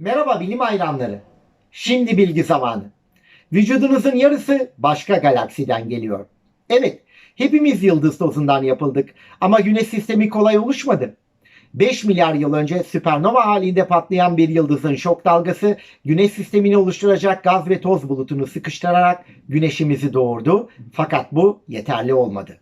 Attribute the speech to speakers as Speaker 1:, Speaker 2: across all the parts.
Speaker 1: Merhaba bilim hayranları. Şimdi bilgi zamanı. Vücudunuzun yarısı başka galaksiden geliyor. Evet, hepimiz yıldız tozundan yapıldık ama güneş sistemi kolay oluşmadı. 5 milyar yıl önce süpernova halinde patlayan bir yıldızın şok dalgası güneş sistemini oluşturacak gaz ve toz bulutunu sıkıştırarak güneşimizi doğurdu. Fakat bu yeterli olmadı.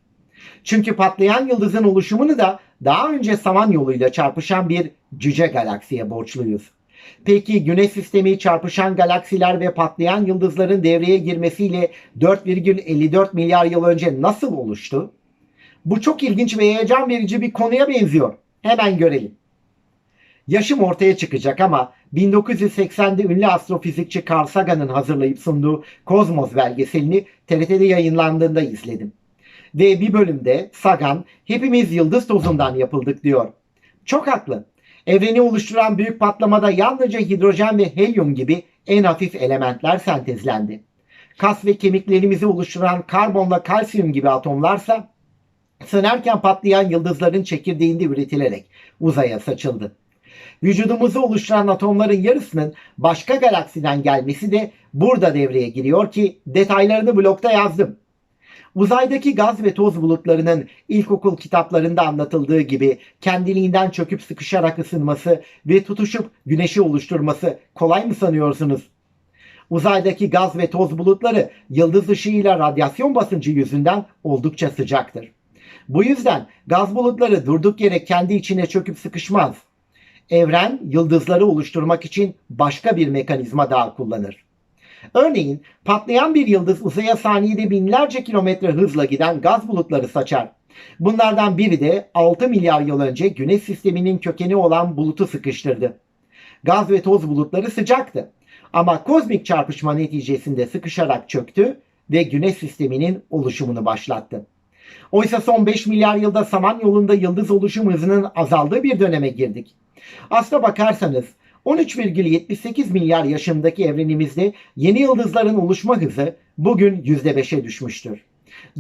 Speaker 1: Çünkü patlayan yıldızın oluşumunu da daha önce saman yoluyla çarpışan bir cüce galaksiye borçluyuz. Peki güneş sistemi çarpışan galaksiler ve patlayan yıldızların devreye girmesiyle 4,54 milyar yıl önce nasıl oluştu? Bu çok ilginç ve heyecan verici bir konuya benziyor. Hemen görelim. Yaşım ortaya çıkacak ama 1980'de ünlü astrofizikçi Carl Sagan'ın hazırlayıp sunduğu Kozmos belgeselini TRT'de yayınlandığında izledim. Ve bir bölümde Sagan hepimiz yıldız tozundan yapıldık diyor. Çok haklı. Evreni oluşturan büyük patlamada yalnızca hidrojen ve helyum gibi en hafif elementler sentezlendi. Kas ve kemiklerimizi oluşturan karbonla kalsiyum gibi atomlarsa sönerken patlayan yıldızların çekirdeğinde üretilerek uzaya saçıldı. Vücudumuzu oluşturan atomların yarısının başka galaksiden gelmesi de burada devreye giriyor ki detaylarını blokta yazdım. Uzaydaki gaz ve toz bulutlarının ilkokul kitaplarında anlatıldığı gibi kendiliğinden çöküp sıkışarak ısınması ve tutuşup güneşi oluşturması kolay mı sanıyorsunuz? Uzaydaki gaz ve toz bulutları yıldız ışığıyla radyasyon basıncı yüzünden oldukça sıcaktır. Bu yüzden gaz bulutları durduk yere kendi içine çöküp sıkışmaz. Evren yıldızları oluşturmak için başka bir mekanizma daha kullanır. Örneğin patlayan bir yıldız uzaya saniyede binlerce kilometre hızla giden gaz bulutları saçar. Bunlardan biri de 6 milyar yıl önce güneş sisteminin kökeni olan bulutu sıkıştırdı. Gaz ve toz bulutları sıcaktı. Ama kozmik çarpışma neticesinde sıkışarak çöktü ve güneş sisteminin oluşumunu başlattı. Oysa son 5 milyar yılda Samanyolu'nda yıldız oluşum hızının azaldığı bir döneme girdik. Aslına bakarsanız 13,78 milyar yaşındaki evrenimizde yeni yıldızların oluşma hızı bugün %5'e düşmüştür.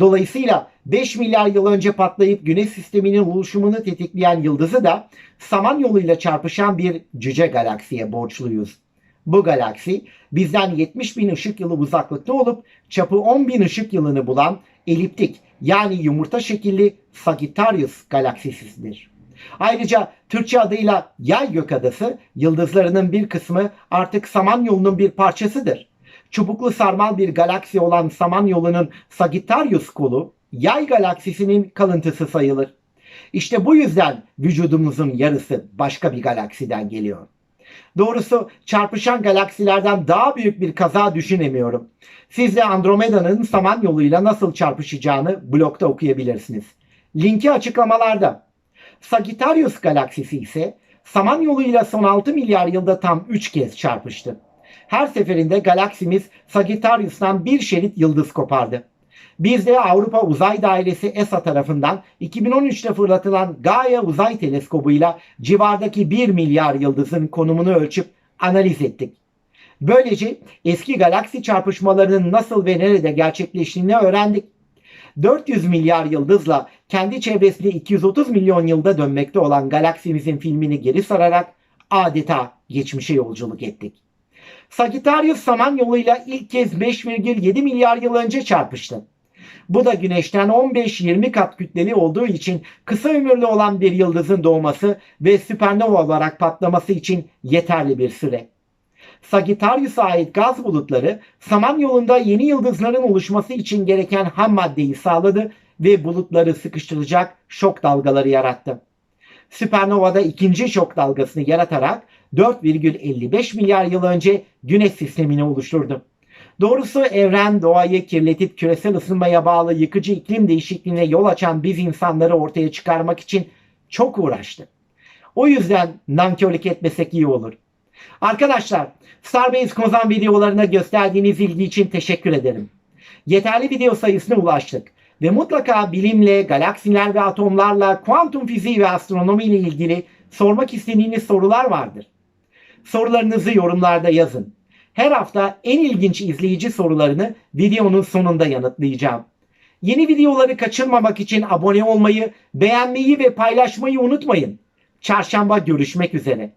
Speaker 1: Dolayısıyla 5 milyar yıl önce patlayıp güneş sisteminin oluşumunu tetikleyen yıldızı da Samanyolu'yla çarpışan bir cüce galaksiye borçluyuz. Bu galaksi bizden 70 bin ışık yılı uzaklıkta olup çapı 10 bin ışık yılını bulan eliptik yani yumurta şekilli Sagittarius galaksisidir. Ayrıca Türkçe adıyla Yay Gökadası yıldızlarının bir kısmı artık Samanyolu'nun bir parçasıdır. Çubuklu sarmal bir galaksi olan Samanyolu'nun Sagittarius kolu Yay galaksisinin kalıntısı sayılır. İşte bu yüzden vücudumuzun yarısı başka bir galaksiden geliyor. Doğrusu çarpışan galaksilerden daha büyük bir kaza düşünemiyorum. Siz de Andromeda'nın Samanyolu'yla nasıl çarpışacağını blogda okuyabilirsiniz. Linki açıklamalarda. Sagittarius galaksisi ise Samanyolu ile son 6 milyar yılda tam 3 kez çarpıştı. Her seferinde galaksimiz Sagittarius'tan bir şerit yıldız kopardı. Biz de Avrupa Uzay Dairesi ESA tarafından 2013'te fırlatılan Gaia Uzay Teleskobu'yla civardaki 1 milyar yıldızın konumunu ölçüp analiz ettik. Böylece eski galaksi çarpışmalarının nasıl ve nerede gerçekleştiğini öğrendik. 400 milyar yıldızla kendi çevresinde 230 milyon yılda dönmekte olan galaksimizin filmini geri sararak adeta geçmişe yolculuk ettik. Sagittarius Samanyolu'yla ilk kez 5,7 milyar yıl önce çarpıştı. Bu da güneşten 15-20 kat kütleli olduğu için kısa ömürlü olan bir yıldızın doğması ve süpernova olarak patlaması için yeterli bir süre. Sagittarius'a ait gaz bulutları Samanyolu'nda yeni yıldızların oluşması için gereken ham maddeyi sağladı ve bulutları sıkıştıracak şok dalgaları yarattı. Süpernova'da ikinci şok dalgasını yaratarak 4,55 milyar yıl önce güneş sistemini oluşturdu. Doğrusu evren doğayı kirletip küresel ısınmaya bağlı yıkıcı iklim değişikliğine yol açan biz insanları ortaya çıkarmak için çok uğraştı. O yüzden nankörlük etmesek iyi olur. Arkadaşlar Starbase Kozan videolarına gösterdiğiniz ilgi için teşekkür ederim. Yeterli video sayısına ulaştık ve mutlaka bilimle, galaksiler ve atomlarla, kuantum fiziği ve astronomi ile ilgili sormak istediğiniz sorular vardır. Sorularınızı yorumlarda yazın. Her hafta en ilginç izleyici sorularını videonun sonunda yanıtlayacağım. Yeni videoları kaçırmamak için abone olmayı, beğenmeyi ve paylaşmayı unutmayın. Çarşamba görüşmek üzere.